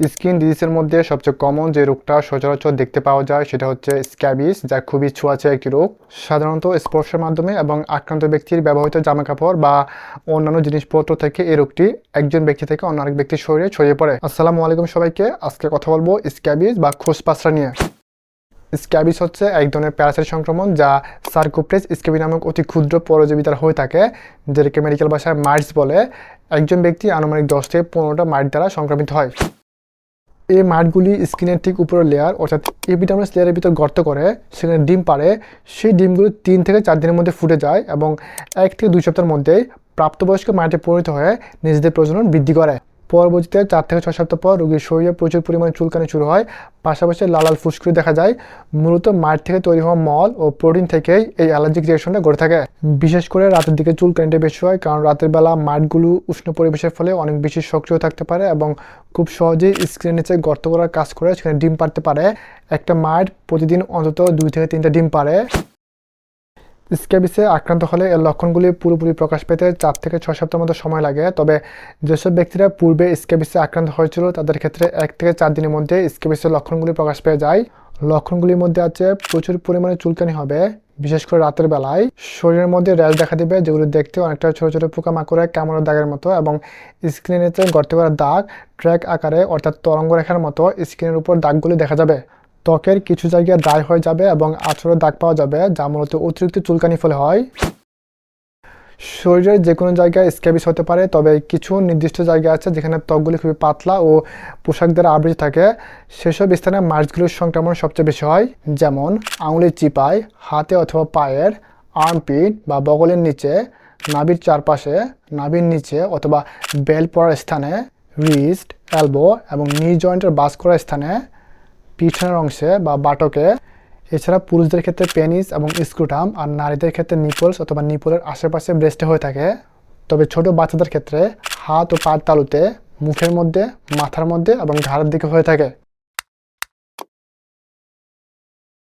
Skin ডিজিজের মধ্যে সবচেয়ে common যে রোগটা সচরাচর দেখতে পাওয়া যায় সেটা হচ্ছে স্ক্যাবিস যা খুবই ছোঁয়াচে একটি রোগ। সাধারণত স্পর্শের মাধ্যমে এবং আক্রান্ত ব্যক্তির ব্যবহৃত জামাকাপড় বা অন্যান্য জিনিসপত্র থেকে এই রোগটি একজন ব্যক্তি থেকে অন্য আরেক ব্যক্তির শরীরে ছড়িয়ে পড়ে। আসসালামু আলাইকুম সবাইকে। আজকে কথা বলব স্ক্যাবিস বা খোসপাসরা নিয়ে। স্ক্যাবিস হচ্ছে এক ধরনের প্যারাসাইট সংক্রমণ যা সার্কোপ্রেস স্ক্যাবি নামক অতি ক্ষুদ্র পরজীবী দ্বারা হয়ে থাকে, যেটাকে মেডিকেল ভাষায় মাইটস বলে। একজন ব্যক্তি আনুমানিক দশ থেকে পনেরোটা মাইট দ্বারা সংক্রমিত হয়। এই মাঠগুলি স্কিনের ঠিক উপরের লেয়ার অর্থাৎ এপিডার্মাস লেয়ারের ভিতর গর্ত করে, সেখানে ডিম পারে সেই ডিমগুলো তিন থেকে চার দিনের মধ্যে ফুটে যায় এবং এক থেকে দুই সপ্তাহের মধ্যেই প্রাপ্তবয়স্ক মাঠে পরিণত হয়ে নিজেদের প্রজনন বৃদ্ধি করে। পরবর্তীতে চার থেকে ছয় সপ্তাহ পর রোগীর শরীরে প্রচুর পরিমাণে চুলকানি শুরু হয়। পাশাপাশি লাল লাল ফুসকুড়ি দেখা যায়। মূলত মাঠ থেকে তৈরি হওয়া মল ও প্রোটিন থেকেই এই অ্যালার্জিক রিয়েকশনটা ঘটে থাকে। বিশেষ করে রাতের দিকে চুলকানিটা বেশি হয়, কারণ রাতের বেলা মাঠগুলো উষ্ণ পরিবেশের ফলে অনেক বেশি সক্রিয় থাকতে পারে এবং খুব সহজেই স্ক্রিনের নিচে গর্ত করার কাজ করে সেখানে ডিম পারতে পারে। একটা মাঠ প্রতিদিন অন্তত দুই থেকে তিনটা ডিম পারে স্ক্যাবিসে আক্রান্ত হলে এর লক্ষণগুলি পুরোপুরি প্রকাশ পেতে চার থেকে ছয় সপ্তাহের মতো সময় লাগে। তবে যেসব ব্যক্তিরা পূর্বে স্ক্যাবিসে আক্রান্ত হয়েছিল, তাদের ক্ষেত্রে এক থেকে চার দিনের মধ্যে স্ক্যাবিসের লক্ষণগুলি প্রকাশ পেয়ে যায়। লক্ষণগুলির মধ্যে আছে, প্রচুর পরিমাণে চুলকানি হবে, বিশেষ করে রাতের বেলায়। শরীরের মধ্যে র্যাশ দেখা দিবে, যেগুলো দেখতে অনেকটা ছোটো ছোটো পোকামাকড়ের কামড়ের দাগের মতো এবং স্ক্রিনের নিচে গর্তে করা দাগ, ট্র্যাক আকারে অর্থাৎ তরঙ্গ রেখার মতো স্ক্রিনের উপর দাগগুলি দেখা যাবে। ত্বকের কিছু জায়গায় দায় হয়ে যাবে এবং আচরের দাগ পাওয়া যাবে, যা মূলত অতিরিক্ত চুলকানি ফলে হয়। শরীরের যে কোনো জায়গায় স্ক্যাবিস হতে পারে, তবে কিছু নির্দিষ্ট জায়গা আছে যেখানে ত্বকগুলি খুবই পাতলা ও পোশাক দ্বারা আবৃত থাকে। সেসব স্থানে মার্চগুলোর সংক্রমণ সবচেয়ে বেশি হয়, যেমন আঙুলের চিপায়, হাতে অথবা পায়ের, আর্মপিট বা বগলের নিচে, নাভির চারপাশে, নাভির নিচে অথবা বেল পড়ার স্থানে, রিস্ট, এলবো এবং নি জয়েন্টের বাস করার স্থানে। পিছনের অংশে বা বাটকে, এছাড়া পুরুষদের ক্ষেত্রে পেনিস এবং স্ক্রুটাম আর নারীদের ক্ষেত্রে নিপলস অথবা নিপলের আশেপাশে ব্রেস্টে হয়ে থাকে। তবে ছোট বাচ্চাদের ক্ষেত্রে হাত ও পায়ের তালুতে, মুখের মধ্যে, মাথার মধ্যে এবং ঘাড়ের দিকে হয়ে থাকে।